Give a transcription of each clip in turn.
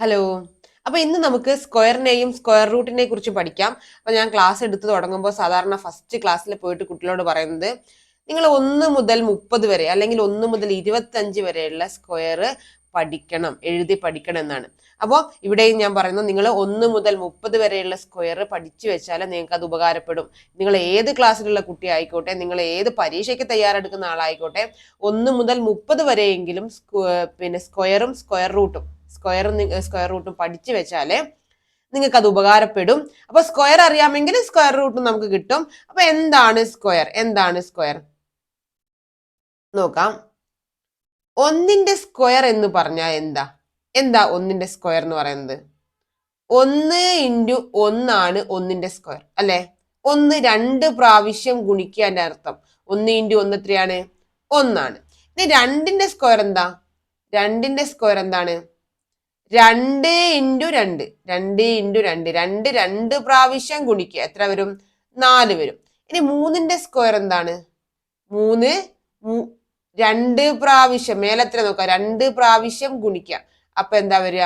Hello അപ്പൊ ഇന്ന് നമുക്ക് സ്ക്വയറിനെയും സ്ക്വയർ റൂട്ടിനെ കുറിച്ച് പഠിക്കാം. അപ്പൊ ഞാൻ ക്ലാസ് എടുത്ത് തുടങ്ങുമ്പോൾ സാധാരണ ഫസ്റ്റ് ക്ലാസ്സിൽ പോയിട്ട് കുട്ടികളോട് പറയുന്നത് നിങ്ങൾ ഒന്ന് മുതൽ മുപ്പത് വരെ അല്ലെങ്കിൽ ഒന്ന് മുതൽ ഇരുപത്തഞ്ച് വരെയുള്ള സ്ക്വയർ പഠിക്കണം എഴുതി പഠിക്കണം എന്നാണ്. അപ്പോൾ ഇവിടെയും ഞാൻ പറയുന്നത് നിങ്ങൾ ഒന്ന് മുതൽ മുപ്പത് വരെയുള്ള സ്ക്വയർ പഠിച്ചു വെച്ചാൽ നിങ്ങൾക്ക് അത് ഉപകാരപ്പെടും. നിങ്ങൾ ഏത് ക്ലാസ്സിലുള്ള കുട്ടി ആയിക്കോട്ടെ നിങ്ങൾ ഏത് പരീക്ഷയ്ക്ക് തയ്യാറെടുക്കുന്ന ആളായിക്കോട്ടെ ഒന്ന് മുതൽ മുപ്പത് വരെയെങ്കിലും പിന്നെ സ്ക്വയറും സ്ക്വയർ റൂട്ടും സ്ക്വയറും സ്ക്വയർ റൂട്ടും പഠിച്ചു വെച്ചാൽ നിങ്ങൾക്ക് അത് ഉപകാരപ്പെടും. അപ്പൊ സ്ക്വയർ അറിയാമെങ്കിൽ സ്ക്വയർ റൂട്ടും നമുക്ക് കിട്ടും. അപ്പൊ എന്താണ് സ്ക്വയർ? എന്താണ് സ്ക്വയർ? നോക്കാം. ഒന്നിന്റെ സ്ക്വയർ എന്ന് പറഞ്ഞാൽ എന്താ? എന്താ ഒന്നിന്റെ സ്ക്വയർ എന്ന് പറയുന്നത്? ഒന്ന് ഇന്റു ഒന്നാണ് ഒന്നിന്റെ സ്ക്വയർ അല്ലെ? ഒന്ന് രണ്ട് പ്രാവശ്യം ഗുണിക്കാന്റെ അർത്ഥം. ഒന്ന് ഇന്റു ഒന്ന് എത്രയാണ്? ഒന്നാണ്. ഇനി രണ്ടിന്റെ സ്ക്വയർ എന്താ? രണ്ടിന്റെ സ്ക്വയർ എന്താണ്? രണ്ട് ഇന്റു രണ്ട്. രണ്ട് ഇന്റു രണ്ട്. രണ്ട് രണ്ട് പ്രാവശ്യം ഗുണിക്കുക. എത്ര വരും? നാല് വരും. ഇനി മൂന്നിന്റെ സ്ക്വയർ എന്താണ്? മൂന്ന് രണ്ട് പ്രാവശ്യം. മേലെത്ര നോക്കുക? രണ്ട് പ്രാവശ്യം ഗുണിക്കുക. അപ്പൊ എന്താ വരിക?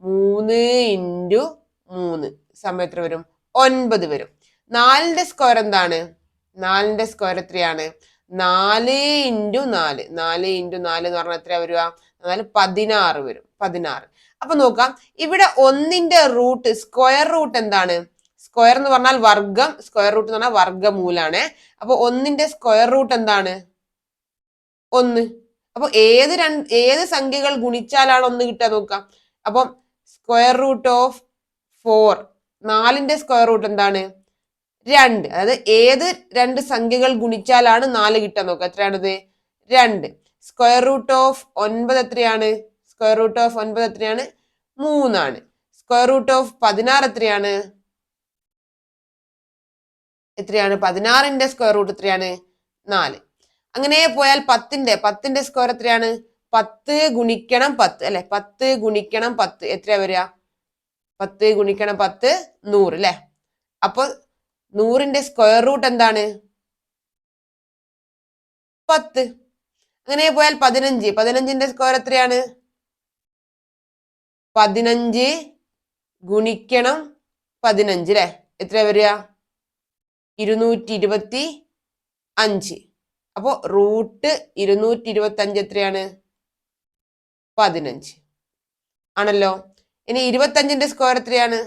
മൂന്ന് ഇന്റു മൂന്ന്. സമയം എത്ര വരും? ഒൻപത് വരും. നാലിന്റെ സ്ക്വയർ എന്താണ്? നാലിന്റെ സ്ക്വയർ എത്രയാണ്? നാല് ഇന്റു നാല്. നാല് ഇന്റു നാല് എന്ന് പറഞ്ഞാൽ എത്ര വരിക? നാല് പതിനാറ് വരും. പതിനാറ്. അപ്പൊ നോക്കാം. ഇവിടെ ഒന്നിന്റെ റൂട്ട് സ്ക്വയർ റൂട്ട് എന്താണ്? സ്ക്വയർ എന്ന് പറഞ്ഞാൽ വർഗം സ്ക്വയർ റൂട്ട് എന്ന് പറഞ്ഞാൽ വർഗമൂലാണ്. അപ്പൊ ഒന്നിന്റെ സ്ക്വയർ റൂട്ട് എന്താണ്? ഒന്ന്. അപ്പൊ ഏത് രണ്ട് ഏത് സംഖ്യകൾ ഗുണിച്ചാലാണ് ഒന്ന് കിട്ടുക നോക്കാം. അപ്പം സ്ക്വയർ റൂട്ട് ഓഫ് ഫോർ നാലിന്റെ സ്ക്വയർ റൂട്ട് എന്താണ്? രണ്ട്. അതായത് ഏത് രണ്ട് സംഖ്യകൾ ഗുണിച്ചാലാണ് നാല് കിട്ടുക നോക്കുക എത്രയാണത്? രണ്ട്. സ്ക്വയർ റൂട്ട് ഓഫ് ഒൻപത് എത്രയാണ്? സ്ക്വയർ റൂട്ട് ഓഫ് ഒൻപത് എത്രയാണ്? മൂന്നാണ്. സ്ക്വയർ റൂട്ട് ഓഫ് പതിനാറ് എത്രയാണ്? എത്രയാണ്? പതിനാറിന്റെ സ്ക്വയർ റൂട്ട് എത്രയാണ്? നാല്. അങ്ങനെ പോയാൽ പത്തിന്റെ പത്തിന്റെ സ്ക്വയർ എത്രയാണ്? പത്ത് ഗുണിക്കണം പത്ത് അല്ലെ? പത്ത് ഗുണിക്കണം പത്ത്. എത്രയാ വരിക? പത്ത് ഗുണിക്കണം പത്ത് നൂറ് അല്ലെ? അപ്പൊ നൂറിന്റെ സ്ക്വയർ റൂട്ട് എന്താണ്? പത്ത്. അങ്ങനെ പോയാൽ പതിനഞ്ച്. പതിനഞ്ചിന്റെ സ്ക്വയർ എത്രയാണ്? പതിനഞ്ച് ഗുണിക്കണം പതിനഞ്ച് അല്ലെ എത്ര വരിക? ഇരുന്നൂറ്റി ഇരുപത്തി അഞ്ച്. അപ്പോൾ റൂട്ട് ഇരുന്നൂറ്റി ഇരുപത്തി അഞ്ച് എത്രയാണ്? പതിനഞ്ച്. ആണല്ലോ? ഇനി ഇരുപത്തഞ്ചിന്റെ സ്ക്വയർ എത്രയാണ്?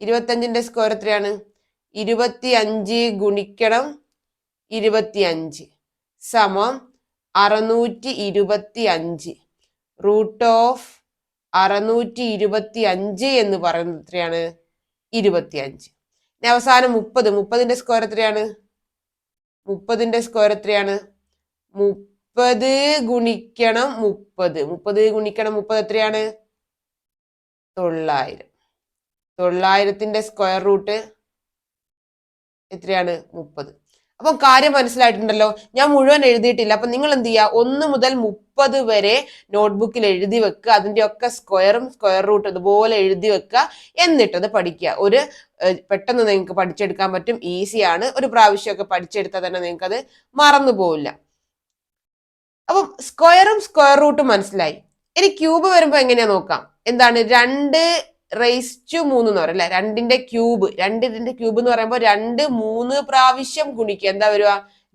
ഇരുപത്തഞ്ചിന്റെ സ്ക്വയർ എത്രയാണ്? ഇരുപത്തി അഞ്ച് ഗുണിക്കണം ഇരുപത്തി അഞ്ച് സമം അറുന്നൂറ്റി ഇരുപത്തി അഞ്ച് റൂട്ട് ഓഫ് അറുന്നൂറ്റി ഇരുപത്തി അഞ്ച് എന്ന് പറയുന്നത് എത്രയാണ്? ഇരുപത്തി അഞ്ച് അവസാനം മുപ്പത്. മുപ്പതിന്റെ സ്ക്വയർ എത്രയാണ്? മുപ്പതിന്റെ സ്ക്വയർ എത്രയാണ്? മുപ്പത് ഗുണിക്കണം മുപ്പത്. മുപ്പത് ഗുണിക്കണം മുപ്പത് എത്രയാണ്? തൊള്ളായിരം. തൊള്ളായിരത്തിന്റെ സ്ക്വയർ റൂട്ട് എത്രയാണ്? മുപ്പത്. അപ്പം കാര്യം മനസ്സിലായിട്ടുണ്ടല്ലോ? ഞാൻ മുഴുവൻ എഴുതിയിട്ടില്ല. അപ്പൊ നിങ്ങൾ എന്ത് ചെയ്യുക ഒന്ന് മുതൽ മുപ്പത് വരെ നോട്ട്ബുക്കിൽ എഴുതി വെക്കുക. അതിന്റെ ഒക്കെ സ്ക്വയറും സ്ക്വയർ റൂട്ട് അതുപോലെ എഴുതി വെക്കുക. എന്നിട്ട് അത് പഠിക്കുക. ഒരു പെട്ടെന്ന് നിങ്ങൾക്ക് പഠിച്ചെടുക്കാൻ പറ്റും. ഈസിയാണ് ഒരു പ്രാവശ്യമൊക്കെ പഠിച്ചെടുത്താൽ തന്നെ നിങ്ങൾക്ക് അത് മറന്നു പോവില്ല. അപ്പം സ്ക്വയറും സ്ക്വയർ റൂട്ടും മനസ്സിലായി. ഇനി ക്യൂബ് വരുമ്പോൾ എങ്ങനെയാ നോക്കാം? എന്താണ്? രണ്ട് റേസ് ടു മൂന്ന് എന്ന് പറയും അല്ലെ? രണ്ടിന്റെ ക്യൂബ് രണ്ടിന്റെ ക്യൂബ് എന്ന് പറയുമ്പോൾ രണ്ട് മൂന്ന് പ്രാവശ്യം ഗുണിക്കുക. എന്താ വരിക?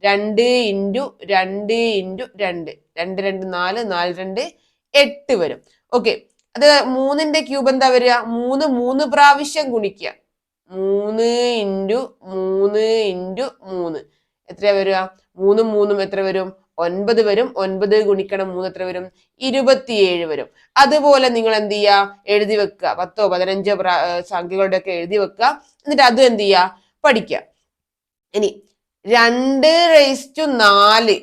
രണ്ട് ഇന്റു രണ്ട് ഇന്റു രണ്ട്. രണ്ട് രണ്ട് നാല് നാല് രണ്ട് എട്ട് വരും. ഓക്കെ. അത് മൂന്നിന്റെ ക്യൂബ് എന്താ വരിക? മൂന്ന് മൂന്ന് പ്രാവശ്യം ഗുണിക്കുക. മൂന്ന് ഇന്റു മൂന്ന് ഇന്റു മൂന്ന്. എത്രയാ വരിക? മൂന്നും മൂന്നും എത്ര വരും? ഒൻപത് വരും ഒൻപത് ഗുണിക്കണം മൂന്ന് എത്ര വരും? ഇരുപത്തിയേഴ് വരും. അതുപോലെ നിങ്ങൾ എന്ത് ചെയ്യുക എഴുതി വെക്കുക. പത്തോ പതിനഞ്ചോ സംഖ്യകളുടെ ഒക്കെ എഴുതി വെക്കുക. എന്നിട്ട് അതും എന്ത് ചെയ്യുക പഠിക്കുക. ഇനി രണ്ട് റേസ് ടു നാല്.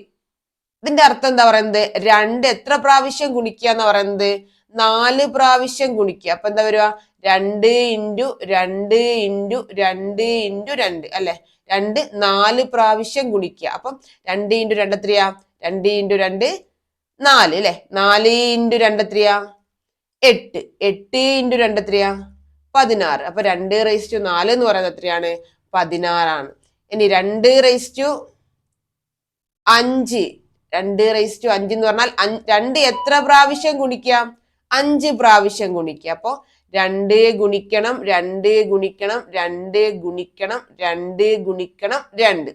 ഇതിന്റെ അർത്ഥം എന്താ പറയുന്നത്? രണ്ട് എത്ര പ്രാവശ്യം ഗുണിക്കുക എന്ന് പറയുന്നത്? നാല് പ്രാവശ്യം ഗുണിക്കുക. അപ്പൊ എന്താ വരുക? രണ്ട് ഇന്റു രണ്ട് ഇന്റു രണ്ട് ഇന്റു രണ്ട് അല്ലെ? രണ്ട് നാല് പ്രാവശ്യം ഗുണിക്കുക. അപ്പം രണ്ട് ഇന്റു രണ്ട് എത്രയാ? രണ്ട് ഇന്റു രണ്ട് നാല് അല്ലെ? നാല് ഇന്റു രണ്ട് എത്രയാ? എട്ട്. എട്ട് ഇന്റു രണ്ട് എത്രയാ? പതിനാറ്. അപ്പൊ രണ്ട് റേസ് ടു നാല് എന്ന് പറയുന്നത് എത്രയാണ്? പതിനാറാണ്. ഇനി രണ്ട് റേസ് ടു അഞ്ച്. രണ്ട് റേസ് ടു അഞ്ച് എന്ന് പറഞ്ഞാൽ രണ്ട് എത്ര പ്രാവശ്യം ഗുണിക്കാം? അഞ്ച് പ്രാവശ്യം ഗുണിക്കുക. അപ്പോ രണ്ട് ഗുണിക്കണം രണ്ട് ഗുണിക്കണം രണ്ട് ഗുണിക്കണം രണ്ട് ഗുണിക്കണം രണ്ട്.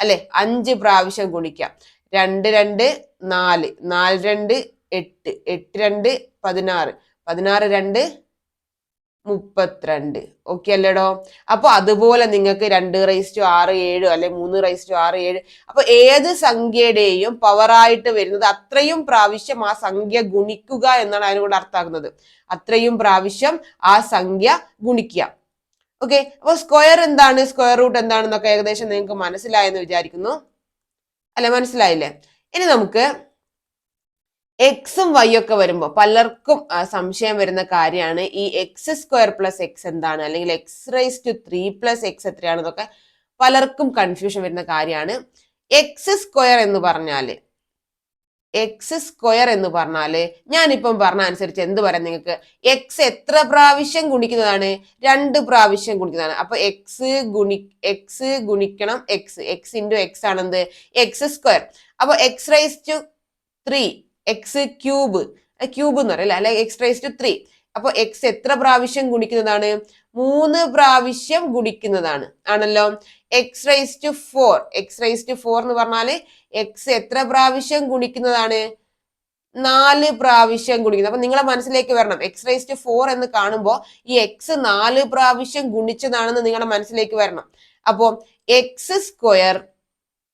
അല്ലെ? അഞ്ച് പ്രാവശ്യം ഗുണിക്കാം. രണ്ട് രണ്ട് നാല്. നാല് രണ്ട് എട്ട്. എട്ട് രണ്ട് പതിനാറ്. പതിനാറ് രണ്ട് മുപ്പത്തിരണ്ട്. ഓക്കെ അല്ലേടോ? അപ്പോൾ അതുപോലെ നിങ്ങൾക്ക് രണ്ട് റൈസ് ടു ആറ് ഏഴ് അല്ലെ മൂന്ന് റൈസ് ടു ആറ് ഏഴ്. അപ്പൊ ഏത് സംഖ്യയുടെയും പവറായിട്ട് വരുന്നത് അത്രയും പ്രാവശ്യം ആ സംഖ്യ ഗുണിക്കുക എന്നാണ് അതിനോട് അർത്ഥാക്കുന്നത് അത്രയും പ്രാവശ്യം ആ സംഖ്യ ഗുണിക്കുക. ഓക്കെ അപ്പോൾ സ്ക്വയർ എന്താണ്? സ്ക്വയർ റൂട്ട് എന്താണെന്നൊക്കെ ഏകദേശം നിങ്ങൾക്ക് മനസ്സിലായെന്ന് വിചാരിക്കുന്നു. അല്ലെ മനസ്സിലായില്ലേ? ഇനി നമുക്ക് എക്സും വൈ ഒക്കെ വരുമ്പോൾ പലർക്കും സംശയം വരുന്ന കാര്യമാണ്. ഈ എക്സ് സ്ക്വയർ പ്ലസ് എക്സ് എന്താണ്? അല്ലെങ്കിൽ X raise to three plus X എത്രയാണെന്നൊക്കെ പലർക്കും കൺഫ്യൂഷൻ വരുന്ന കാര്യമാണ്. എക്സ് സ്ക്വയർ എന്ന് പറഞ്ഞാൽ എക്സ് സ്ക്വയർ എന്ന് പറഞ്ഞാൽ ഞാനിപ്പം പറഞ്ഞ അനുസരിച്ച് എന്ത് പറയാം നിങ്ങൾക്ക്? എക്സ് എത്ര പ്രാവശ്യം ഗുണിക്കുന്നതാണ്? രണ്ട് പ്രാവശ്യം ഗുണിക്കുന്നതാണ്. അപ്പൊ എക്സ് ഗുണി എക്സ് ഗുണിക്കണം എക്സ് എക്സ് ഇന്റു എക്സ് ആണെന്ത്? എക്സ് സ്ക്വയർ അപ്പൊ X raise to three X cube cube എന്ന് പറയില്ല അല്ലെ? എക്സ് റൈസ് ടു ത്രീ അപ്പൊ എക്സ് എത്ര പ്രാവശ്യം ഗുണിക്കുന്നതാണ്? മൂന്ന് പ്രാവശ്യം ഗുണിക്കുന്നതാണ്. ആണല്ലോ? X raise to four X raise to four എന്ന് പറഞ്ഞാൽ എക്സ് എത്ര പ്രാവശ്യം ഗുണിക്കുന്നതാണ്? നാല് പ്രാവശ്യം ഗുണിക്കുന്നത്. അപ്പൊ നിങ്ങളെ മനസ്സിലേക്ക് വരണം. എക്സ് റൈസ് ടു ഫോർ എന്ന് കാണുമ്പോൾ ഈ എക്സ് നാല് പ്രാവശ്യം ഗുണിച്ചതാണെന്ന് നിങ്ങളുടെ മനസ്സിലേക്ക് വരണം. അപ്പോൾ X square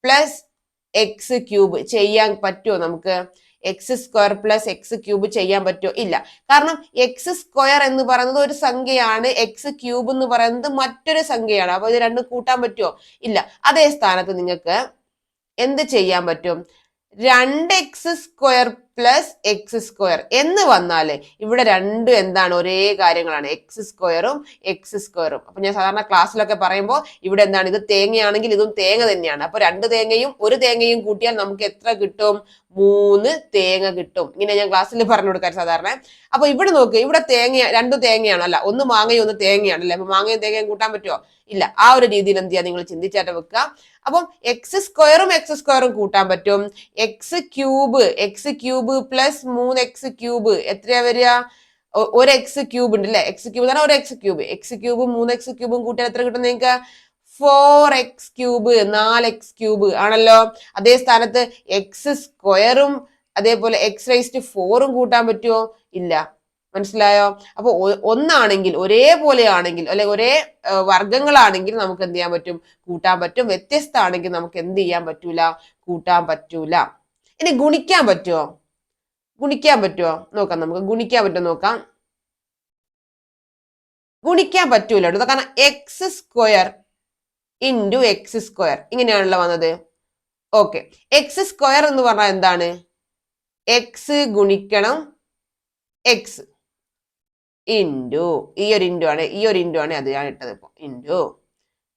plus X cube ചെയ്യാൻ പറ്റുമോ നമുക്ക്? X square plus X cube ചെയ്യാൻ പറ്റുമോ? ഇല്ല. കാരണം എക്സ് സ്ക്വയർ എന്ന് പറയുന്നത് ഒരു സംഖ്യയാണ്. എക്സ് ക്യൂബ് എന്ന് പറയുന്നത് മറ്റൊരു സംഖ്യയാണ്. അപ്പൊ ഇത് രണ്ടും കൂട്ടാൻ പറ്റുമോ? ഇല്ല. അതേ സ്ഥാനത്ത് നിങ്ങൾക്ക് എന്ത് ചെയ്യാൻ പറ്റും? രണ്ട് X square plus X square എന്ന് വന്നാൽ ഇവിടെ രണ്ടും എന്താണ്? ഒരേ കാര്യങ്ങളാണ്. എക്സ് സ്ക്വയറും എക്സ് സ്ക്വയറും അപ്പം ഞാൻ സാധാരണ ക്ലാസ്സിലൊക്കെ പറയുമ്പോൾ ഇവിടെ എന്താണ്? ഇത് തേങ്ങയാണെങ്കിൽ ഇതും തേങ്ങ തന്നെയാണ്. അപ്പോൾ രണ്ട് തേങ്ങയും ഒരു തേങ്ങയും കൂട്ടിയാൽ നമുക്ക് എത്ര കിട്ടും? മൂന്ന് തേങ്ങ കിട്ടും. ഇങ്ങനെ ഞാൻ ക്ലാസ്സിൽ പറഞ്ഞു കൊടുക്കാൻ സാധാരണ. അപ്പോൾ ഇവിടെ നോക്ക് ഇവിടെ തേങ്ങ രണ്ട് തേങ്ങയാണ് അല്ല. ഒന്ന് മാങ്ങയും ഒന്ന് തേങ്ങയാണ് അല്ലേ? അപ്പോൾ മാങ്ങയും തേങ്ങയും കൂട്ടാൻ പറ്റുമോ ഇല്ല. ആ ഒരു രീതിയിൽ എന്ത് ചെയ്യാം? നിങ്ങൾ ചിന്തിച്ചായിട്ട് വെക്കുക. അപ്പം എക്സ് സ്ക്വയറും എക്സ് സ്ക്വയറും കൂട്ടാൻ പറ്റും. X cube X cube plus മൂന്ന് എക്സ് ക്യൂബ് എത്രയാ വരിക? ഒരു എക്സ് ക്യൂബ് ഉണ്ട് അല്ലെ? എക്സ് ക്യൂബ് എന്ന് ഒരു എക്സ് ക്യൂബ് എക്സ് ക്യൂബും മൂന്ന് എക്സ് ക്യൂബും കൂട്ടിയാൽ എത്ര കിട്ടും നിങ്ങൾക്ക്? ഫോർ എക്സ് ക്യൂബ് നാല് എക്സ് ക്യൂബ് ആണല്ലോ. അതേ സ്ഥാനത്ത് എക്സ് സ്ക്വയറും അതേപോലെ എക്സ് റൈസ് ടു ഫോറും കൂട്ടാൻ പറ്റുമോ ഇല്ല. മനസ്സിലായോ? അപ്പൊ ഒന്നാണെങ്കിൽ ഒരേപോലെ ആണെങ്കിൽ അല്ലെ ഒരേ വർഗങ്ങളാണെങ്കിൽ നമുക്ക് എന്ത് ചെയ്യാൻ പറ്റും? കൂട്ടാൻ പറ്റും. വ്യത്യസ്തമാണെങ്കിൽ നമുക്ക് എന്ത് ചെയ്യാൻ പറ്റൂല? കൂട്ടാൻ പറ്റൂല. ഇനി ഗുണിക്കാൻ പറ്റുമോ ഗുണിക്കാൻ പറ്റുമോ നോക്കാം നമുക്ക് ഗുണിക്കാൻ പറ്റുമോ നോക്കാം. ഗുണിക്കാൻ പറ്റൂല കേട്ടോ. കാരണം X square into X square ഇങ്ങനെയാണല്ലോ വന്നത്. ഓക്കെ എക്സ് സ്ക്വയർ എന്ന് പറഞ്ഞാൽ എന്താണ്? എക്സ് ഗുണിക്കണം എക്സ് ഇന്റു ഈ ഒരു ഇന്റു ആണ് ഈ ഒരു ഇന്റു ആണ് അത് ഞാൻ ഇട്ടത് ഇപ്പോൾ ഇന്റു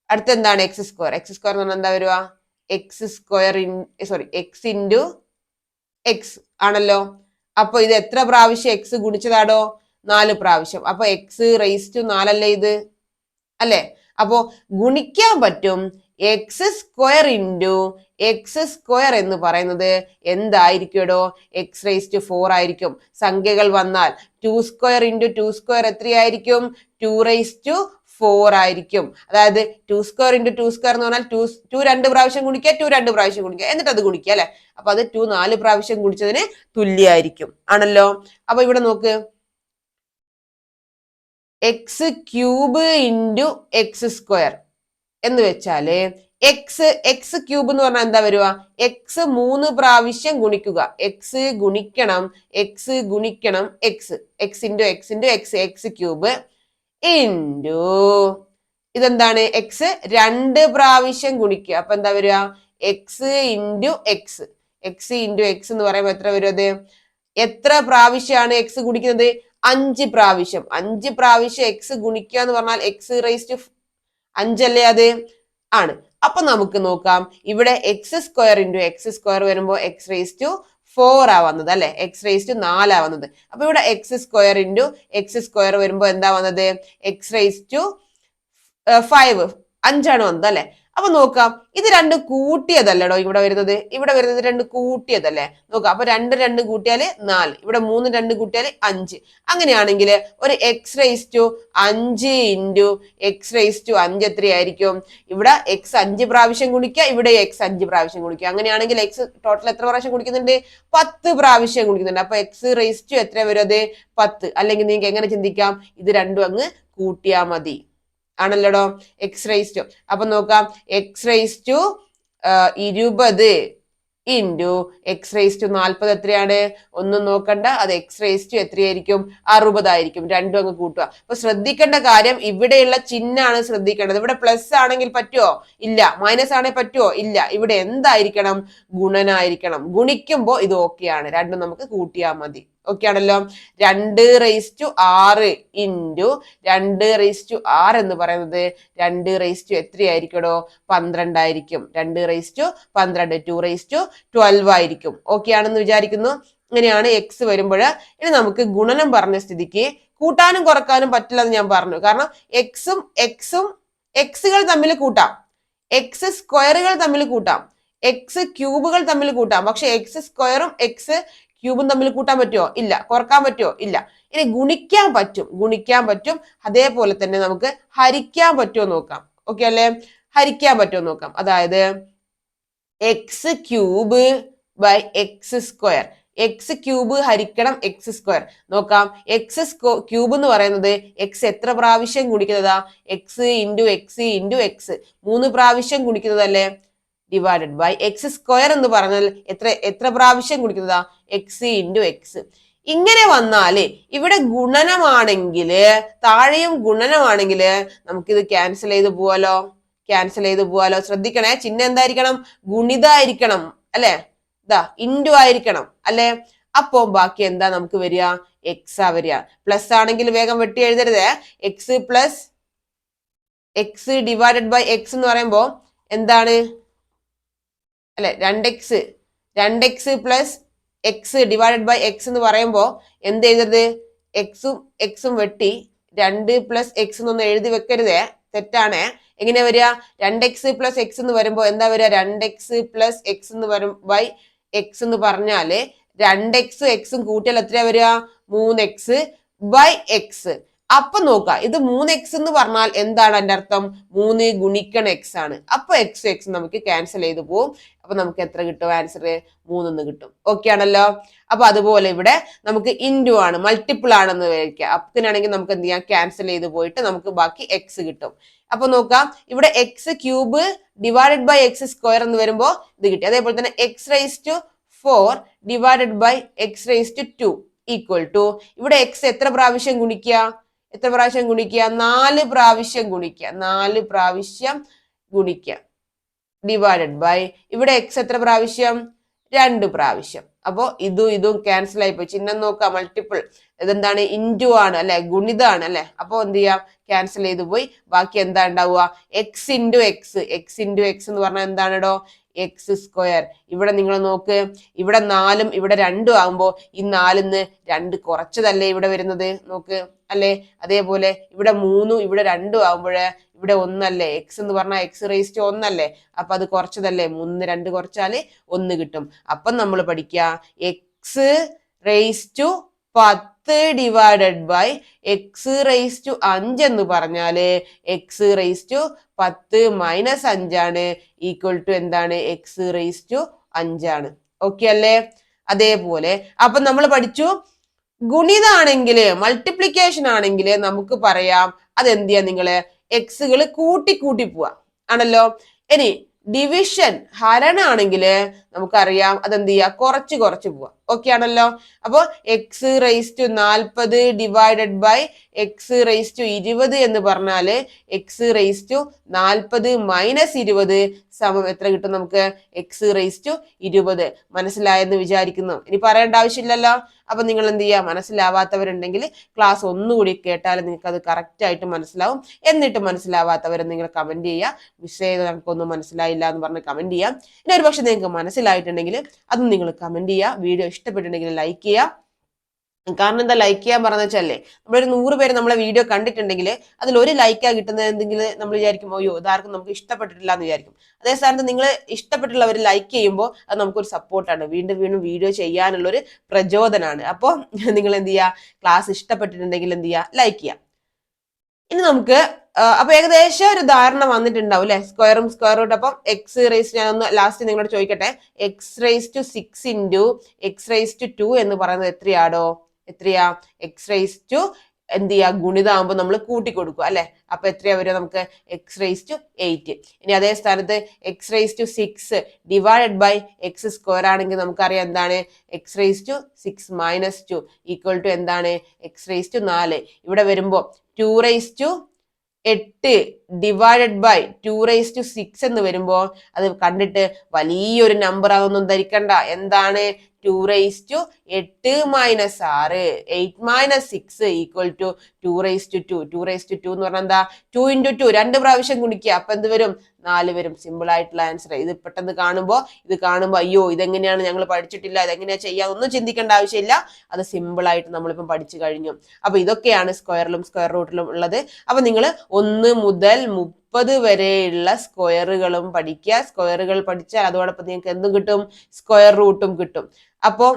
അടുത്ത എന്താണ് എക്സ് സ്ക്വയർ എക്സ് സ്ക്വയർ എന്ന് പറഞ്ഞാൽ എന്താ വരിക? X square in sorry X into X ആണല്ലോ. അപ്പൊ ഇത് എത്ര പ്രാവശ്യം എക്സ് ഗുണിച്ചതാടോ? നാല് പ്രാവശ്യം. അപ്പൊ എക്സ് റേസ് ടു നാലല്ലേ ഇത്? അല്ലേ? അപ്പോ ഗുണിക്കാൻ പറ്റും X square into X square എന്ന് പറയുന്നത് എന്തായിരിക്കുമോ എക്സ് റേസ് ടു ഫോർ ആയിരിക്കും. സംഖ്യകൾ വന്നാൽ two square into two square എത്രയായിരിക്കും? ടു റേസ് ടു ഫോർ ആയിരിക്കും. അതായത് two square into two square എന്ന് പറഞ്ഞാൽ ടു ടു രണ്ട് പ്രാവശ്യം ഗുണിക്കുക ടു രണ്ട് പ്രാവശ്യം ഗുണിക്കുക. എന്നിട്ട് അത് ഗുണിക്കുക അല്ലെ? അപ്പൊ അത് ടു നാല് പ്രാവശ്യം ഗുണിച്ചതിന് തുല്യമായിരിക്കും. ആണല്ലോ? അപ്പൊ ഇവിടെ നോക്ക്. X cube into X square എന്ന് വെച്ചാൽ എക്സ് എക്സ് ക്യൂബ് എന്ന് പറഞ്ഞാൽ എന്താ വരുക? എക്സ് മൂന്ന് പ്രാവശ്യം ഗുണിക്കുക. എക്സ് ഗുണിക്കണം എക്സ് ഗുണിക്കണം x x into x into x x cube into ഇതെന്താണ്? എക്സ് രണ്ട് പ്രാവശ്യം ഗുണിക്കുക. അപ്പൊ എന്താ വരിക? X into x x into x എന്ന് പറയുമ്പോൾ എത്ര വരും അത്? എത്ര പ്രാവശ്യമാണ് എക്സ് ഗുണിക്കുന്നത്? അഞ്ച് പ്രാവശ്യം. അഞ്ച് പ്രാവശ്യം എക്സ് ഗുണിക്കുക എന്ന് പറഞ്ഞാൽ എക്സ് റേസ് ടു അഞ്ചല്ലേ അത്? ആണ്. അപ്പൊ നമുക്ക് നോക്കാം. ഇവിടെ x square into x square വരുമ്പോൾ എക്സ് റേസ് ടു ഫോർ ആ വന്നത് അല്ലെ? എക്സ് റേസ് ടു നാലാ വന്നത്. അപ്പൊ ഇവിടെ x square into x square വരുമ്പോൾ എന്താ വന്നത്? എക്സ് റേസ് ടു ഫൈവ് അഞ്ചാണ് വന്നത് അല്ലെ? അപ്പൊ നോക്കാം ഇത് രണ്ട് കൂട്ടിയതല്ലടോ ഇവിടെ വരുന്നത്? ഇവിടെ വരുന്നത് രണ്ട് കൂട്ടിയതല്ലേ? നോക്കാം അപ്പൊ രണ്ട് രണ്ട് കൂട്ടിയാൽ നാല് ഇവിടെ മൂന്ന് രണ്ട് കൂട്ടിയാൽ അഞ്ച്. അങ്ങനെയാണെങ്കിൽ ഒരു എക്സ് റൈസ് ടു അഞ്ച് ഇന്റു എക്സ് റൈസ് ടു അഞ്ച് എത്രയായിരിക്കും? ഇവിടെ എക്സ് അഞ്ച് പ്രാവശ്യം കുടിക്കുക ഇവിടെ എക്സ് അഞ്ച് പ്രാവശ്യം കുടിക്കുക അങ്ങനെയാണെങ്കിൽ എക്സ് ടോട്ടൽ എത്ര പ്രാവശ്യം കുടിക്കുന്നുണ്ട് പത്ത് പ്രാവശ്യം കുടിക്കുന്നുണ്ട് അപ്പൊ എക്സ് റൈസ് ടു എത്ര വരും അത് പത്ത്. അല്ലെങ്കിൽ നിങ്ങൾക്ക് എങ്ങനെ ചിന്തിക്കാം? ഇത് രണ്ടും അങ്ങ് കൂട്ടിയാൽ മതി. ആണല്ലോടോ? എക്സ് റൈസ് ടു അപ്പൊ നോക്കാം. എക്സ് റൈസ് ടു ഇരുപത് ഇന്റു എക്സ് റേസ് ടു നാൽപ്പത് എത്രയാണ്? ഒന്നും നോക്കണ്ട. അത് എക്സ് റേസ് ടു എത്രയായിരിക്കും? അറുപതായിരിക്കും രണ്ടും അങ്ങ് കൂട്ടുക. അപ്പൊ ശ്രദ്ധിക്കേണ്ട കാര്യം ഇവിടെയുള്ള ചിഹ്നാണ് ശ്രദ്ധിക്കേണ്ടത്. ഇവിടെ പ്ലസ് ആണെങ്കിൽ പറ്റുമോ ഇല്ല. മൈനസ് ആണെങ്കിൽ പറ്റുമോ ഇല്ല. ഇവിടെ എന്തായിരിക്കണം? ഗുണനായിരിക്കണം. ഗുണിക്കുമ്പോൾ ഇത് ഓക്കെയാണ് രണ്ടും നമുക്ക് കൂട്ടിയാൽ മതി. ഓക്കെ ആണല്ലോ. രണ്ട് റേസ് ടു ആറ് ഇന്റു രണ്ട് റേസ് ടു ആറ് എന്ന് പറയുന്നത് രണ്ട് റേസ് ടു എത്രയായിരിക്കടോ പന്ത്രണ്ടായിരിക്കും. രണ്ട് റേസ് ടു പന്ത്രണ്ട് ടു റേസ് ടു ട്വൽവ് ആയിരിക്കും. ഓക്കെ ആണെന്ന് വിചാരിക്കുന്നു? ഇങ്ങനെയാണ് എക്സ് വരുമ്പോൾ ഇനി നമുക്ക് ഗുണനം പറഞ്ഞ സ്ഥിതിക്ക് കൂട്ടാനും കുറക്കാനും പറ്റില്ല എന്ന് ഞാൻ പറഞ്ഞു. കാരണം എക്സും എക്സും എക്സുകൾ തമ്മിൽ കൂട്ടാം. എക്സ് സ്ക്വയറുകൾ തമ്മിൽ കൂട്ടാം. എക്സ് ക്യൂബുകൾ തമ്മിൽ കൂട്ടാം. പക്ഷെ എക്സ് സ്ക്വയറും എക്സ് ക്യൂബും തമ്മിൽ കൂട്ടാൻ പറ്റുമോ ഇല്ല. കുറയ്ക്കാൻ പറ്റുമോ ഇല്ല. ഇനി ഗുണിക്കാൻ പറ്റും. ഗുണിക്കാൻ പറ്റും. അതേപോലെ തന്നെ നമുക്ക് ഹരിക്കാൻ പറ്റുമോ നോക്കാം. ഓക്കെ അല്ലേ? ഹരിക്കാൻ പറ്റുമോ നോക്കാം. അതായത് x cube by x square x cube ഹരിക്കണം എക്സ് സ്ക്വയർ നോക്കാം. എക്സ് ക്യൂബ് എന്ന് പറയുന്നത് എക്സ് എത്ര പ്രാവശ്യം ഗുണിക്കുന്നതാ? X into x into x മൂന്ന് പ്രാവശ്യം ഗുണിക്കുന്നതല്ലേ? ഡിവൈഡഡ് ബൈ എക്സ് സ്ക്വയർ എന്ന് പറഞ്ഞാൽ എത്ര എത്ര പ്രാവശ്യം കുടിക്കുന്നതാ എക്സ് ഇന്റു എക്സ് ഇങ്ങനെ വന്നാൽ ഇവിടെ ഗുണനമാണെങ്കിൽ താഴെയും ഗുണനമാണെങ്കിൽ നമുക്കിത് ക്യാൻസൽ ചെയ്ത് പോവാലോ? ക്യാൻസൽ ചെയ്ത് പോവാലോ? ശ്രദ്ധിക്കണേ ചിഹ്നം എന്തായിരിക്കണം? ഗുണിതായിരിക്കണം അല്ലെ? ഇതാ ഇന്റു ആയിരിക്കണം അല്ലെ? അപ്പോ ബാക്കി എന്താ നമുക്ക് വരിക? എക്സ് ആ വരിക. പ്ലസ് ആണെങ്കിൽ വേഗം വെട്ടി എഴുതരുതേ. X plus x divided by x എന്ന് പറയുമ്പോൾ എന്താണ്? അല്ലെ? രണ്ട് എക്സ് രണ്ട് x plus x divided by x എന്ന് പറയുമ്പോൾ എന്ത് എഴുതരുത്? എക്സും എക്സും വെട്ടി രണ്ട് പ്ലസ് എക്സ് എന്നൊന്ന് എഴുതി വെക്കരുതേ. തെറ്റാണ്. എങ്ങനെ വരിക? രണ്ട് എക്സ് പ്ലസ് എക്സ് എന്ന് വരുമ്പോൾ എന്താ വരിക? രണ്ട് എക്സ് പ്ലസ് എക്സ് എന്ന് വരും ബൈ എക്സ് എന്ന് പറഞ്ഞാൽ രണ്ട് എക്സും എക്സും കൂട്ടിയാൽ എത്രയാ വരിക? മൂന്ന് എക്സ് ബൈ എക്സ് അപ്പൊ നോക്ക ഇത് മൂന്ന് എക്സ് എന്ന് പറഞ്ഞാൽ എന്താണ് അതിന്റെ അർത്ഥം? മൂന്ന് ഗുണിക്കണ എക്സ് ആണ്. അപ്പൊ എക്സ് എക്സ് നമുക്ക് ക്യാൻസൽ ചെയ്ത് പോവും. അപ്പൊ നമുക്ക് എത്ര കിട്ടും? ആൻസർ മൂന്നെന്ന് കിട്ടും. ഓക്കെ ആണല്ലോ? അപ്പൊ അതുപോലെ ഇവിടെ നമുക്ക് ഇന്റു ആണ് മൾട്ടിപ്പിൾ ആണെന്ന് വിചാരിക്കുക അപ്പത്തിനാണെങ്കിൽ നമുക്ക് എന്ത് ചെയ്യാം? ക്യാൻസൽ ചെയ്ത് പോയിട്ട് നമുക്ക് ബാക്കി എക്സ് കിട്ടും. അപ്പൊ നോക്കാം ഇവിടെ x cube divided by x square എന്ന് വരുമ്പോൾ ഇത് കിട്ടി. അതേപോലെ തന്നെ x raise to four divided by x raise to two equal to ഇവിടെ എക്സ് എത്ര പ്രാവശ്യം ഗുണിക്കുക? എത്ര പ്രാവശ്യം ഗുണിക്കുക? നാല് പ്രാവശ്യം ഗുണിക്കുക. നാല് പ്രാവശ്യം ഗുണിക്കുക. ഡിവൈഡഡ് ബൈ ഇവിടെ എക്സ് എത്ര പ്രാവശ്യം? രണ്ട് പ്രാവശ്യം. അപ്പോൾ ഇതും ഇതും ക്യാൻസൽ ആയിപ്പോയി ചിഹ്നം നോക്കാം മൾട്ടിപ്പിൾ ഇതെന്താണ്? ഇന്റു ആണ് അല്ലെ? ഗുണിതാണ് അല്ലെ? അപ്പൊ എന്ത് ചെയ്യാം? ക്യാൻസൽ ചെയ്ത് പോയി. ബാക്കി എന്താ ഉണ്ടാവുക? X into x x into x എന്ന് പറഞ്ഞാൽ എന്താണെടോ എക്സ് സ്ക്വയർ ഇവിടെ നിങ്ങൾ നോക്ക്. ഇവിടെ നാലും ഇവിടെ രണ്ടും ആകുമ്പോൾ ഈ നാലിന്ന് രണ്ട് കുറച്ചതല്ലേ ഇവിടെ വരുന്നത്? നോക്ക്. അല്ലേ? അതേപോലെ ഇവിടെ മൂന്നും ഇവിടെ രണ്ടും ആകുമ്പോൾ ഇവിടെ ഒന്നല്ലേ? എക്സ് എന്ന് പറഞ്ഞാൽ എക്സ് റേസ്റ്റ് ഒന്നല്ലേ അപ്പൊ അത് കുറച്ചതല്ലേ? മൂന്ന് രണ്ട് കുറച്ചാൽ ഒന്ന് കിട്ടും. അപ്പം നമ്മൾ പഠിക്കുക എക്സ് റേസ് ടു പത്ത്. Divided by x raise to അഞ്ച് എന്ന് പറഞ്ഞാൽ എക്സ് റേസ് ടു പത്ത് മൈനസ് അഞ്ചാണ്. ഈക്വൽ ടു എന്താണ്? എക്സ് റേസ് ടു അഞ്ചാണ്. ഓക്കെ അല്ലേ? അതേപോലെ. അപ്പൊ നമ്മൾ പഠിച്ചു. ഗുണിതാണെങ്കിൽ മൾട്ടിപ്ലിക്കേഷൻ ആണെങ്കിൽ നമുക്ക് പറയാം. അതെന്ത് ചെയ്യാ നിങ്ങൾ എക്സുകൾ കൂട്ടി കൂട്ടി പോവാ. ആണല്ലോ? ഇനി ഡിവിഷൻ ഹരണാണെങ്കിൽ നമുക്കറിയാം. അതെന്ത് ചെയ്യാം കുറച്ച് കുറച്ച് പോവാ. ഓക്കെ ആണല്ലോ. അപ്പോൾ എക്സ് റേസ് ടു നാൽപ്പത് divided by x raise to ഇരുപത് എന്ന് പറഞ്ഞാൽ എക്സ് റേസ് ടു നാൽപ്പത് മൈനസ് ഇരുപത് സമം എത്ര കിട്ടും നമുക്ക്? എക്സ് റേസ് ടു ഇരുപത്. മനസ്സിലായെന്ന് വിചാരിക്കുന്നു. ഇനി പറയേണ്ട ആവശ്യമില്ലല്ലോ. അപ്പൊ നിങ്ങൾ എന്ത് ചെയ്യുക മനസ്സിലാവാത്തവരുണ്ടെങ്കിൽ ക്ലാസ് ഒന്നുകൂടി കേട്ടാൽ നിങ്ങൾക്ക് അത് കറക്റ്റ് ആയിട്ട് മനസ്സിലാവും. എന്നിട്ട് മനസ്സിലാവാത്തവരെ നിങ്ങൾ കമന്റ് ചെയ്യുക വിഷയം നമുക്കൊന്നും മനസ്സിലായില്ല എന്ന് പറഞ്ഞ് കമന്റ് ചെയ്യാം. ഇനി ഒരു പക്ഷേ നിങ്ങൾക്ക് മനസ്സിലായിട്ടുണ്ടെങ്കിൽ അതും നിങ്ങൾ കമന്റ് ചെയ്യുക വീഡിയോ ഇഷ്ടപ്പെട്ടിട്ടുണ്ടെങ്കിൽ ലൈക്ക് ചെയ്യുക കാരണം എന്താ ലൈക്ക് ചെയ്യാൻ പറഞ്ഞ വെച്ചല്ലേ നമ്മളൊരു നൂറ് പേര് നമ്മളെ വീഡിയോ കണ്ടിട്ടുണ്ടെങ്കിൽ അതിൽ ഒരു ലൈക്കാ കിട്ടുന്നത് എന്തെങ്കിലും നമ്മൾ വിചാരിക്കും അയ്യോ ഇതാർക്കും നമുക്ക് ഇഷ്ടപ്പെട്ടിട്ടില്ല എന്ന് വിചാരിക്കും. അതേ സ്ഥാനത്ത് നിങ്ങൾ ഇഷ്ടപ്പെട്ടുള്ളവർ ലൈക്ക് ചെയ്യുമ്പോൾ അത് നമുക്കൊരു സപ്പോർട്ടാണ് വീണ്ടും വീണ്ടും വീഡിയോ ചെയ്യാനുള്ളൊരു പ്രചോദനമാണ് അപ്പോൾ നിങ്ങൾ എന്ത് ചെയ്യുക ക്ലാസ് ഇഷ്ടപ്പെട്ടിട്ടുണ്ടെങ്കിൽ എന്ത് ചെയ്യുക ലൈക്ക് ചെയ്യുക ഇനി നമുക്ക് അപ്പൊ ഏകദേശം ഒരു ധാരണ വന്നിട്ടുണ്ടാവും അല്ലെ? സ്ക്വയറും സ്ക്വയർ റൂട്ട് അപ്പം എക്സ് റേസ് ഞാൻ ഒന്ന് ലാസ്റ്റ് നിങ്ങളോട് ചോദിക്കട്ടെ. X raise to six into x raise to two എന്ന് പറയുന്നത് എത്രയാടോ? എത്രയാ? എക്സ് റേസ് ടു എന്ത് ചെയ്യുക ഗുണിതാകുമ്പോൾ നമ്മൾ കൂട്ടി കൊടുക്കും അല്ലെ? അപ്പൊ എത്രയാ വരിക നമുക്ക്? എക്സ് റേസ് ടു എയ്റ്റ് ഇനി അതേ സ്ഥാനത്ത് x raise to six divided by x square ആണെങ്കിൽ നമുക്കറിയാം എന്താണ്? X raise to six minus two equal to എന്താണ്? എക്സ് റേസ് ടു നാല്. ഇവിടെ വരുമ്പോൾ ടു റേസ് ടു എട്ട് divided by two raise to six എന്ന് വരുമ്പോൾ അത് കണ്ടിട്ട് വലിയൊരു നമ്പർ അതൊന്നും ധരിക്കണ്ട. എന്താണ്? ടു റേസ് ടു എട്ട് മൈനസ് ആറ്. Eight minus six equal to two raise to two two raise to two എന്ന് പറഞ്ഞാൽ എന്താ? ടു ഇന്റു ടു രണ്ട് പ്രാവശ്യം ഗുണിക്കുക. അപ്പം എന്ത് വരും? നാല് വരും സിമ്പിൾ ആയിട്ടുള്ള ആൻസർ ഇത് പെട്ടെന്ന് കാണുമ്പോൾ ഇത് കാണുമ്പോൾ അയ്യോ ഇതെങ്ങനെയാണ് ഞങ്ങൾ പഠിച്ചിട്ടില്ല ഇതെങ്ങനെയാ ചെയ്യുക ഒന്നും ചിന്തിക്കേണ്ട ആവശ്യമില്ല. അത് സിമ്പിൾ ആയിട്ട് നമ്മളിപ്പം പഠിച്ചു കഴിഞ്ഞു. അപ്പൊ ഇതൊക്കെയാണ് സ്ക്വയറിലും സ്ക്വയർ റൂട്ടിലും ഉള്ളത്. അപ്പൊ നിങ്ങൾ ഒന്ന് മുതൽ മുപ്പത് വരെയുള്ള സ്ക്വയറുകളും പഠിക്കുക. സ്ക്വയറുകൾ പഠിച്ചാൽ അതോടൊപ്പം നിങ്ങൾക്ക് എന്തും കിട്ടും? സ്ക്വയർ റൂട്ടും കിട്ടും. അപ്പോൾ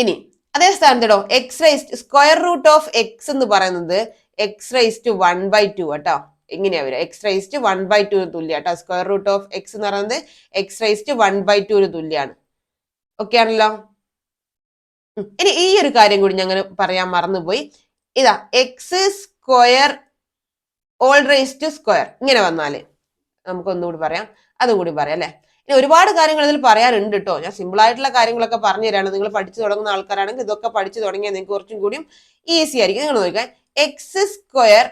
ഇനി അതേ സ്ഥാനത്തിടോ x raise square root of x എന്ന് പറയുന്നത് x raise to one by two കേട്ടോ. ഇങ്ങനെയാ വരിക? X raise to one by two തുല്യാട്ടോ. Square root of x എന്ന് പറയുന്നത് x raise to one by ടുവിന് തുല്യാണ്. ഓക്കെ ആണല്ലോ? ഇനി ഈ ഒരു കാര്യം കൂടി ഞങ്ങൾ പറയാൻ മറന്നുപോയി. ഇതാ x square whole raise to square ഇങ്ങനെ വന്നാൽ നമുക്ക് ഒന്നുകൂടി പറയാം. അതും കൂടി പറയാം അല്ലെ? ഇനി ഒരുപാട് കാര്യങ്ങൾ ഇതിൽ പറയാനുണ്ട് കേട്ടോ ഞാൻ സിമ്പിൾ ആയിട്ടുള്ള കാര്യങ്ങളൊക്കെ പറഞ്ഞു തരാണ്. നിങ്ങൾ പഠിച്ചു തുടങ്ങുന്ന ആൾക്കാരാണെങ്കിൽ ഇതൊക്കെ പഠിച്ചു തുടങ്ങിയാൽ നിങ്ങൾക്ക് കുറച്ചും കൂടിയും ഈസി ആയിരിക്കും. നിങ്ങൾ നോക്കാം എക്സ് സ്ക്വയർ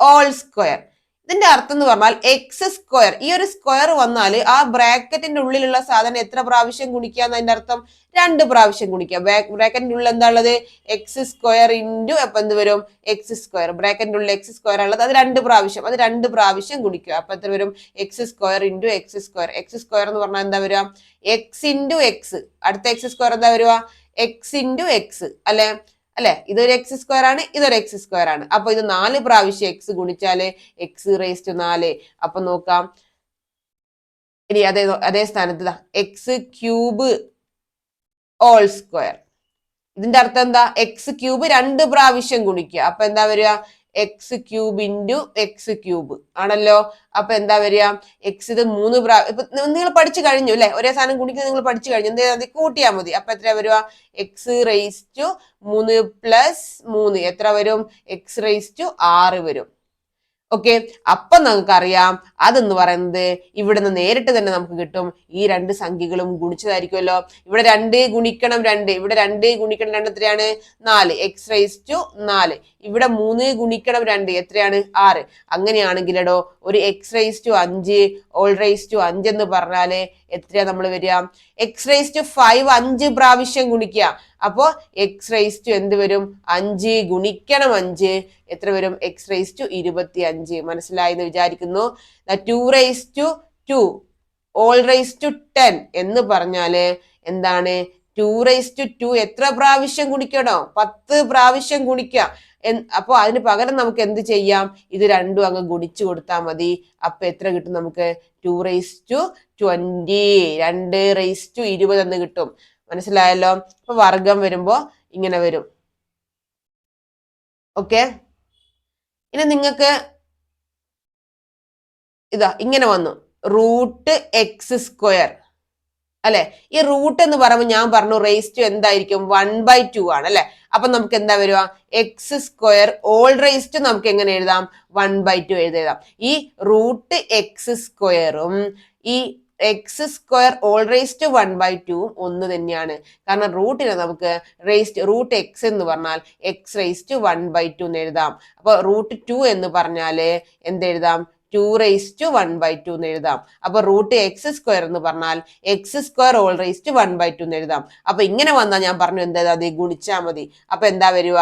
ഓൾ സ്ക്വയർ ഇതിന്റെ അർത്ഥം എന്ന് പറഞ്ഞാൽ എക്സ് സ്ക്വയർ ഈ ഒരു സ്ക്വയർ വന്നാൽ ആ ബ്രാക്കറ്റിന്റെ ഉള്ളിലുള്ള സാധനം എത്ര പ്രാവശ്യം ഗുണിക്കുക എന്നതിന്റെ അർത്ഥം? രണ്ട് പ്രാവശ്യം ഗുണിക്കുക. ബ്രാക്കറ്റിന്റെ ഉള്ളിൽ എന്താ ഉള്ളത്? എക്സ് സ്ക്വയർ ഇന്റു അപ്പൊ എന്ത് വരും? എക്സ് സ്ക്വയർ ബ്രാക്കറ്റിന്റെ ഉള്ളിൽ എക്സ് സ്ക്വയർ ഉള്ളത്. അത് രണ്ട് പ്രാവശ്യം. അത് രണ്ട് പ്രാവശ്യം ഗുണിക്കുക. അപ്പൊ എത്ര വരും? X square into x square x square എന്ന് പറഞ്ഞാൽ എന്താ വരിക? എക്സ് ഇന്റു എക്സ് അടുത്ത എക്സ് സ്ക്വയർ എന്താ വരിക? എക്സ് ഇന്റു എക്സ് അല്ലെ? അല്ലെ? ഇതൊരു എക്സ് സ്ക്വയർ ആണ് ഇതൊരു എക്സ് സ്ക്വയർ ആണ്. അപ്പൊ ഇത് നാല് പ്രാവശ്യം എക്സ് ഗുണിച്ചാൽ എക്സ് റേസ് ടു നാല്. അപ്പൊ നോക്കാം. ഇനി അതേ അതേ സ്ഥാനത്ത് എക്സ് ക്യൂബ് ഓൾ സ്ക്വയർ ഇതിന്റെ അർത്ഥം എന്താ? എക്സ് ക്യൂബ് രണ്ട് പ്രാവശ്യം ഗുണിക്കുക. അപ്പൊ എന്താ വരിക? X cube into x cube ആണല്ലോ? അപ്പൊ എന്താ വരിക? എക്സ് ഇത് മൂന്ന് പ്രാവശ്യം ഇപ്പൊ നിങ്ങൾ പഠിച്ചു കഴിഞ്ഞു അല്ലെ? ഒരേ സാധനം ഗുണിക്കുന്നത് നിങ്ങൾ പഠിച്ചു കഴിഞ്ഞു. എന്താ അത് കൂട്ടിയാൽ മതി. അപ്പൊ എത്ര വരിക? എക്സ് റേസ് ടു മൂന്ന് പ്ലസ് മൂന്ന്. എത്ര വരും? എക്സ് റേസ് ടു ആറ് വരും. ഓക്കെ അപ്പൊ നമുക്കറിയാം അതെന്ന് പറയുന്നത് ഇവിടുന്ന് നേരിട്ട് തന്നെ നമുക്ക് കിട്ടും. ഈ രണ്ട് സംഖ്യകളും ഗുണിച്ചതായിരിക്കുമല്ലോ. ഇവിടെ രണ്ട് ഗുണിക്കണം രണ്ട്. ഇവിടെ രണ്ട് ഗുണിക്കണം രണ്ട് എത്രയാണ്? നാല്. എക്സ് റൈസ് ടു നാല്. ഇവിടെ മൂന്ന് ഗുണിക്കണം രണ്ട് എത്രയാണ്? ആറ്. അങ്ങനെയാണെങ്കിലടോ ഒരു എക്സ് റൈസ് ടു അഞ്ച് ഓൾ റൈസ് ടു അഞ്ച് എന്ന് പറഞ്ഞാൽ എത്രയാ നമ്മൾ വരിക? എക്സ് റൈസ് ടു ഫൈവ് അഞ്ച് പ്രാവശ്യം ഗുണിക്കുക. അപ്പോ എക്സ് റൈസ് ടു എന്ത് വരും? അഞ്ച്. ഗുണിക്കണം അഞ്ച്. എത്ര വരും? എക്സ് റൈസ് ടു ഇരുപത്തി അഞ്ച് മനസ്സിലായി എന്ന് വിചാരിക്കുന്നു. Two raise to two whole raise to ten എന്ന് പറഞ്ഞാൽ എന്താണ്? ടു റൈസ് ടു ടു എത്ര പ്രാവശ്യം ഗുണിക്കണോ? പത്ത് പ്രാവശ്യം ഗുണിക്കുക. അപ്പൊ അതിന് പകരം നമുക്ക് എന്ത് ചെയ്യാം? ഇത് രണ്ടും അങ്ങ് ഗുണിച്ചു കൊടുത്താൽ മതി. അപ്പൊ എത്ര കിട്ടും നമുക്ക്? ടു റൈസ് ടു ട്വന്റി രണ്ട് റേസ് ടു ഇരുപത് എന്ന് കിട്ടും. മനസ്സിലായല്ലോ? അപ്പൊ വർഗം വരുമ്പോ ഇങ്ങനെ വരും. ഓക്കെ ഇനി നിങ്ങൾക്ക് ഇതാ ഇങ്ങനെ വന്നു. റൂട്ട് എക്സ് സ്ക്വയർ അല്ലെ? ഈ റൂട്ട് എന്ന് പറയുമ്പോൾ ഞാൻ പറഞ്ഞു റേസ് ടു എന്തായിരിക്കും? വൺ ബൈ ടു ആണ് അല്ലെ? അപ്പൊ നമുക്ക് എന്താ വരിക? X square whole raise to നമുക്ക് എങ്ങനെ എഴുതാം? വൺ ബൈ ടു എഴുതാം ഈ റൂട്ട് എക്സ് സ്ക്വയറും ഈ x square whole raise to one by two ഒന്ന് തന്നെയാണ്. കാരണം റൂട്ടിനെ നമുക്ക് റേസ് റൂട്ട് എക്സ് എന്ന് പറഞ്ഞാൽ x raise to one by two എന്ന് എഴുതാം. അപ്പോൾ റൂട്ട് ടു എന്ന് പറഞ്ഞാൽ എന്തെഴുതാം two raise to one by two എന്ന് എഴുതാം. അപ്പൊ റൂട്ട് എക്സ് സ്ക്വയർ എന്ന് പറഞ്ഞാൽ x square whole raise to one by two എന്ന് എഴുതാം. അപ്പൊ ഇങ്ങനെ വന്നാൽ ഞാൻ പറഞ്ഞു എന്താ അത് ഗുണിച്ചാൽ മതി. അപ്പൊ എന്താ വരിക?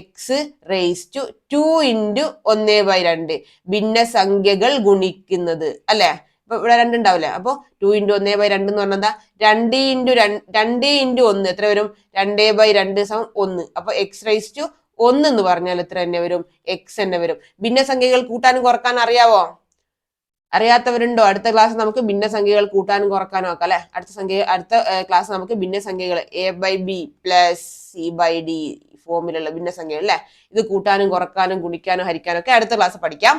X raise to two into ഒന്ന് ബൈ രണ്ട്. ഭിന്നസംഖ്യകൾ ഗുണിക്കുന്നത്. അല്ലെ? ഇവിടെ രണ്ടുണ്ടാവില്ല? അപ്പോൾ ടു ഇന്റു ഒന്നേ ബൈ രണ്ട് എന്ന് പറഞ്ഞാൽ എന്താ? രണ്ട് ഇന്റു രണ്ട് ഇന്റു ഒന്ന്. എത്ര വരും? രണ്ടേ ബൈ രണ്ട് സമം ഒന്ന്. അപ്പൊ എക്സ് റൈസ് ടു ഒന്ന് എന്ന് പറഞ്ഞാൽ എത്ര തന്നെ വരും? എക്സ് തന്നെ വരും. ഭിന്നസംഖ്യകൾ കൂട്ടാനും കുറക്കാനും അറിയാവോ? അറിയാത്തവരുണ്ടോ? അടുത്ത ക്ലാസ് നമുക്ക് ഭിന്നസംഖ്യകൾ കൂട്ടാനും കുറക്കാനും ഒക്കെ അല്ലെ? അടുത്ത സംഖ്യ അടുത്ത ക്ലാസ് നമുക്ക് ഭിന്നസംഖ്യകൾ a by b plus c by d ഫോമിലുള്ള ഭിന്നസംഖ്യകൾ അല്ലെ? ഇത് കൂട്ടാനും കുറക്കാനും ഗുണിക്കാനും ഹരിക്കാനും ഒക്കെ അടുത്ത ക്ലാസ് പഠിക്കാം.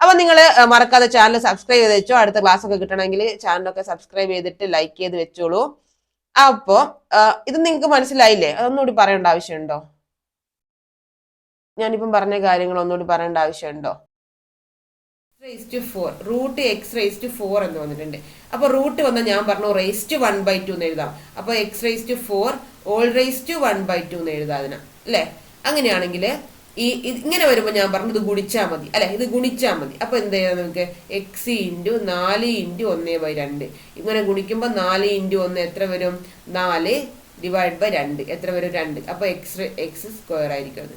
അപ്പൊ നിങ്ങൾ മറക്കാതെ ചാനൽ സബ്സ്ക്രൈബ് ചെയ്ത് വെച്ചോ. അടുത്ത ക്ലാസ് ഒക്കെ കിട്ടണമെങ്കിൽ ചാനലൊക്കെ സബ്സ്ക്രൈബ് ചെയ്തിട്ട് ലൈക്ക് ചെയ്ത് വെച്ചോളൂ. അപ്പോ ഇത് നിങ്ങൾക്ക് മനസ്സിലായില്ലേ? അതൊന്നുകൂടി പറയേണ്ട ആവശ്യമുണ്ടോ? ഞാനിപ്പം പറഞ്ഞ കാര്യങ്ങൾ ഒന്നുകൂടി പറയേണ്ട ആവശ്യമുണ്ടോ? Raise to four root x raise to four എന്ന് വന്നിട്ടുണ്ട്. അപ്പൊ റൂട്ട് വന്നാൽ ഞാൻ പറഞ്ഞു raise to one by two എന്ന് എഴുതാം. അപ്പൊ x raise to four whole raise to one by two എന്ന് എഴുതാം അതിനാ. അല്ലെ? അങ്ങനെയാണെങ്കിൽ ഈ ഇങ്ങനെ വരുമ്പോൾ ഞാൻ പറഞ്ഞു ഇത് ഗുണിച്ചാൽ മതി. അല്ലെ ഇത് ഗുണിച്ചാൽ മതി. അപ്പോൾ എന്ത് ചെയ്യാം നമുക്ക്? എക്സ് ഇന്റു നാല് ഇന്റു ഒന്നേ ബൈ രണ്ട്. ഇങ്ങനെ ഗുണിക്കുമ്പോൾ നാല് ഇന്റു ഒന്ന് എത്ര വരും? നാല് ഡിവൈഡ് ബൈ രണ്ട്. എത്ര വരും? രണ്ട്. അപ്പോൾ എക്സ് എക്സ് സ്ക്വയർ ആയിരിക്കും അത്.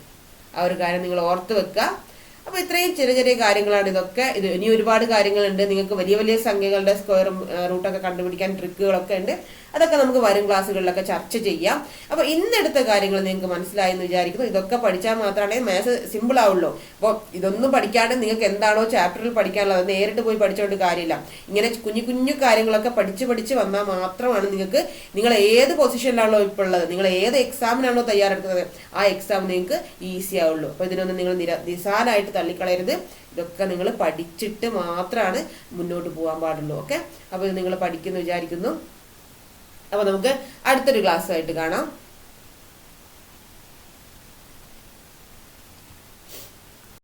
ആ ഒരു കാര്യം നിങ്ങൾ ഓർത്ത് വെക്കുക. അപ്പൊ ഇത്രയും ചെറിയ ചെറിയ കാര്യങ്ങളാണ് ഇതൊക്കെ. ഇത് ഇനി ഒരുപാട് കാര്യങ്ങളുണ്ട്. നിങ്ങൾക്ക് വലിയ വലിയ സംഖ്യകളുടെ സ്ക്വയർ റൂട്ടൊക്കെ കണ്ടുപിടിക്കാൻ ട്രിക്കുകളൊക്കെ ഉണ്ട്. അതൊക്കെ നമുക്ക് വരും ക്ലാസ്സുകളിലൊക്കെ ചർച്ച ചെയ്യാം. അപ്പോൾ ഇന്നെടുത്ത കാര്യങ്ങൾ നിങ്ങൾക്ക് മനസ്സിലായി എന്ന് വിചാരിക്കുന്നു. ഇതൊക്കെ പഠിച്ചാൽ മാത്രമേ മാത്സ് സിമ്പിൾ ആവുള്ളൂ. അപ്പോൾ ഇതൊന്നും പഠിക്കാണ്ട് നിങ്ങൾക്ക് എന്താണോ ചാപ്റ്ററിൽ പഠിക്കാനുള്ളത് നേരിട്ട് പോയി പഠിച്ചുകൊണ്ട് കാര്യമില്ല. ഇങ്ങനെ കുഞ്ഞു കുഞ്ഞു കാര്യങ്ങളൊക്കെ പഠിച്ച് പഠിച്ച് വന്നാൽ മാത്രമാണ് നിങ്ങൾക്ക് നിങ്ങൾ ഏത് പൊസിഷനിലാണോ ഇപ്പോൾ ഉള്ളത് നിങ്ങൾ ഏത് എക്സാമിനാണോ തയ്യാറെടുക്കുന്നത് ആ എക്സാം നിങ്ങൾക്ക് ഈസി ആവുള്ളൂ. അപ്പോൾ ഇതിനൊന്നും നിങ്ങൾ നിര നിസാരമായിട്ട് തള്ളിക്കളയരുത്. ഇതൊക്കെ നിങ്ങൾ പഠിച്ചിട്ട് മാത്രമാണ് മുന്നോട്ട് പോകാൻ പാടുള്ളൂ ഓക്കെ? അപ്പോൾ നിങ്ങൾ പഠിക്കുന്നു വിചാരിക്കുന്നു. അപ്പോൾ നമുക്ക് അടുത്തൊരു ക്ലാസ്സായിട്ട് കാണാം.